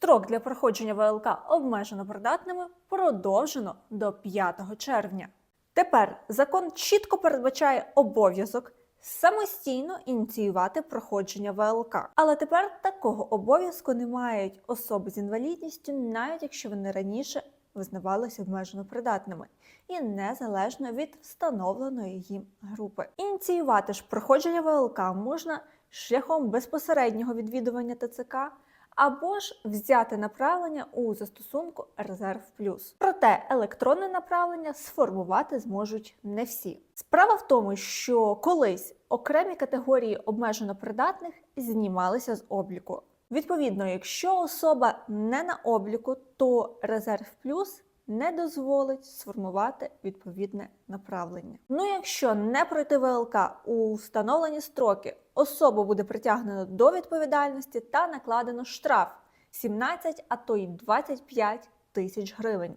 Строк для проходження ВЛК обмежено придатними продовжено до 5 червня. Тепер закон чітко передбачає обов'язок самостійно ініціювати проходження ВЛК. Але тепер такого обов'язку не мають особи з інвалідністю, навіть якщо вони раніше визнавалися обмежено придатними, і незалежно від встановленої їм групи. Ініціювати ж проходження ВЛК можна шляхом безпосереднього відвідування ТЦК або ж взяти направлення у застосунку Резерв Плюс. Проте електронне направлення сформувати зможуть не всі. Справа в тому, що колись окремі категорії обмежено придатних знімалися з обліку. Відповідно, якщо особа не на обліку, то Резерв Плюс не дозволить сформувати відповідне направлення. Ну, якщо не пройти ВЛК у встановлені строки, особу буде притягнено до відповідальності та накладено штраф 17, а то й 25 тисяч гривень.